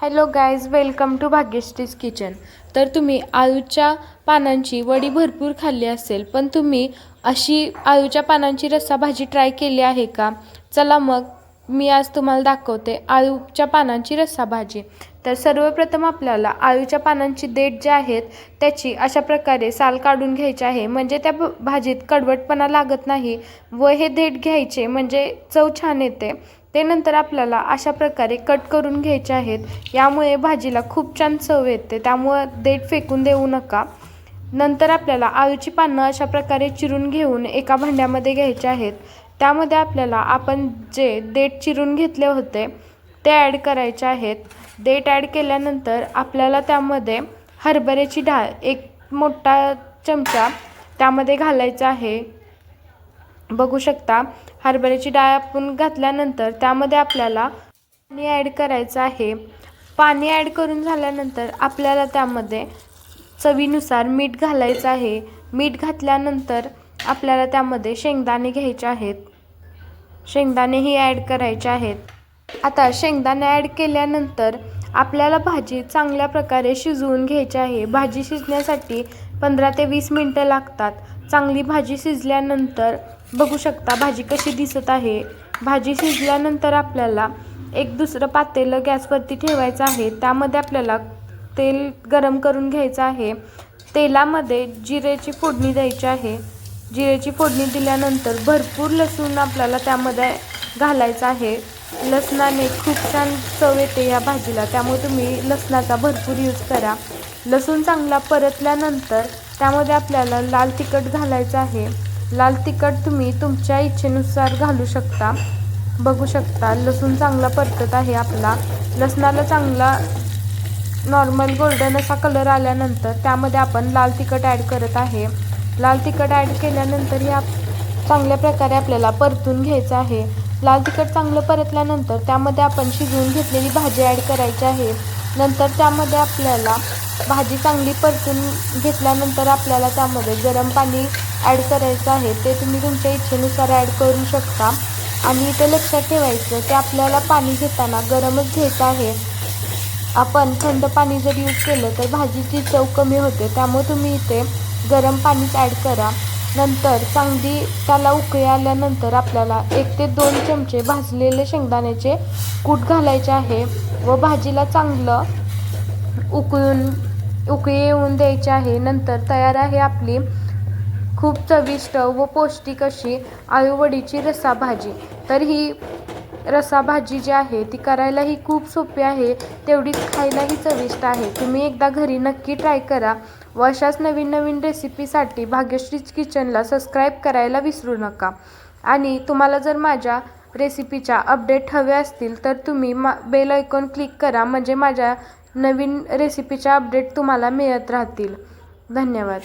Hello guys welcome to Bhagyashree's kitchen. तर तुम्ही आळूच्या पानांची वडी भरपूर खाल्ली असेल पण तुम्ही अशी आळूच्या पानांची रस्सा भाजी ट्राय केली आहे का? चला मग मी आज तुम्हाला दाखवते आळूच्या पानांची रस्सा भाजी. तर सर्वप्रथम आपल्याला आळूच्या पानांची देठ जे आहेत त्याची अशा प्रकारे साल काढून घ्यायची आहे. म्हणजे त्या भ- भाजीत कडवटपणा लागत नाही व हे देठ घ्यायचे म्हणजे चव छान येते. ते नंतर आपल्याला अशा प्रकारे कट करून घ्यायचे आहेत. यामुळे भाजीला खूप छान चव येते. त्यामुळं देठ फेकून देऊ नका. नंतर आपल्याला आळूची पानं अशा प्रकारे चिरून घेऊन एका भांड्यामध्ये घ्यायचे आहेत. त्यामध्ये आपल्याला आपण जे देठ चिरून घेतले होते ते ॲड करायचे आहेत. देठ ॲड केल्यानंतर आपल्याला त्यामध्ये हरभऱ्याची डाळ एक मोठा चमचा त्यामध्ये घालायचा आहे. बघू शकता हरभऱ्याची डाळ आपण घातल्यानंतर त्यामध्ये आपल्याला पाणी ॲड करायचं आहे. पाणी ॲड करून झाल्यानंतर आपल्याला त्यामध्ये चवीनुसार मीठ घालायचं आहे. मीठ घातल्यानंतर आपल्याला त्यामध्ये शेंगदाणे घ्यायचे आहेत. शेंगदाणेही ॲड करायचे आहेत. आता शेंगदाणे ॲड केल्यानंतर आपल्याला भाजी चांगल्या प्रकारे शिजवून घ्यायची आहे. भाजी शिजण्यासाठी पंधरा ते वीस मिनटं लागतात. चांगली भाजी शिजल्यानंतर बघू शकता भाजी कशी दिसत आहे. भाजी शिजल्यानंतर आपल्याला एक दुसरं पातेलं गॅसवरती ठेवायचं आहे. त्यामध्ये आपल्याला तेल गरम करून घ्यायचं आहे. तेलामध्ये जिरेची फोडणी द्यायची आहे. जिरेची फोडणी दिल्यानंतर भरपूर लसूण आपल्याला त्यामध्ये घालायचं आहे. लसणाने खूप छान चव येते या भाजीला त्यामुळे तुम्ही लसणाचा भरपूर यूज करा. लसूण चांगला परतल्यानंतर त्यामध्ये आपल्याला लाल तिखट घालायचं आहे. लाल तिखट तुम्ही तुमच्या इच्छेनुसार घालू शकता. बघू शकता लसूण चांगला परतत आहे आपला. लसणाला चांगला नॉर्मल गोल्डन असा कलर आल्यानंतर त्यामध्ये आपण लाल तिखट ॲड करत आहे. लाल तिखट ॲड केल्यानंतर या चांगल्या प्रकारे आपल्याला परतून घ्यायचं आहे. लाल तिखट चांगलं परतल्यानंतर त्यामध्ये आपण शिजवून घेतलेली भाजी ॲड करायची आहे. नंतर त्यामध्ये आपल्याला भाजी चांगली परतून घेतल्यानंतर आपल्याला त्यामध्ये गरम पाणी ॲड करायचं आहे. ते तुम्ही तुमच्या इच्छेनुसार ॲड करू शकता. आणि इथे लक्षात ठेवायचं की आपल्याला पाणी घेताना गरमच घ्यायचं आहे. आपण थंड पाणी जर यूज केलं तर भाजीची चव कमी होते. त्यामुळे तुम्ही इथे गरम पाणीच ॲड करा. नंतर चांगली त्याला उकळी आल्यानंतर आपल्याला एक ते दोन चमचे भाजलेले शेंगदाण्याचे कूट घालायचे आहे व भाजीला चांगलं उकळून उकळी येऊन द्यायची आहे. नंतर तयार आहे आपली खूप चविष्ट व पौष्टिक अशी आळूवडीची रस्सा भाजी तर ही रसा भाजी जी आहे ती करायलाही खूप सोपी आहे तेवढीच खायलाही चविष्ट आहे. तुम्ही एकदा घरी नक्की ट्राय करा. व अशाच नवीन नवीन रेसिपीसाठी भाग्यश्रीज किचनला सबस्क्राईब करायला विसरू नका. आणि तुम्हाला जर माझ्या रेसिपीच्या अपडेट हव्या असतील तर तुम्ही मा बेल आयकॉन क्लिक करा म्हणजे माझ्या नवीन रेसिपीच्या अपडेट तुम्हाला मिळत राहतील. धन्यवाद.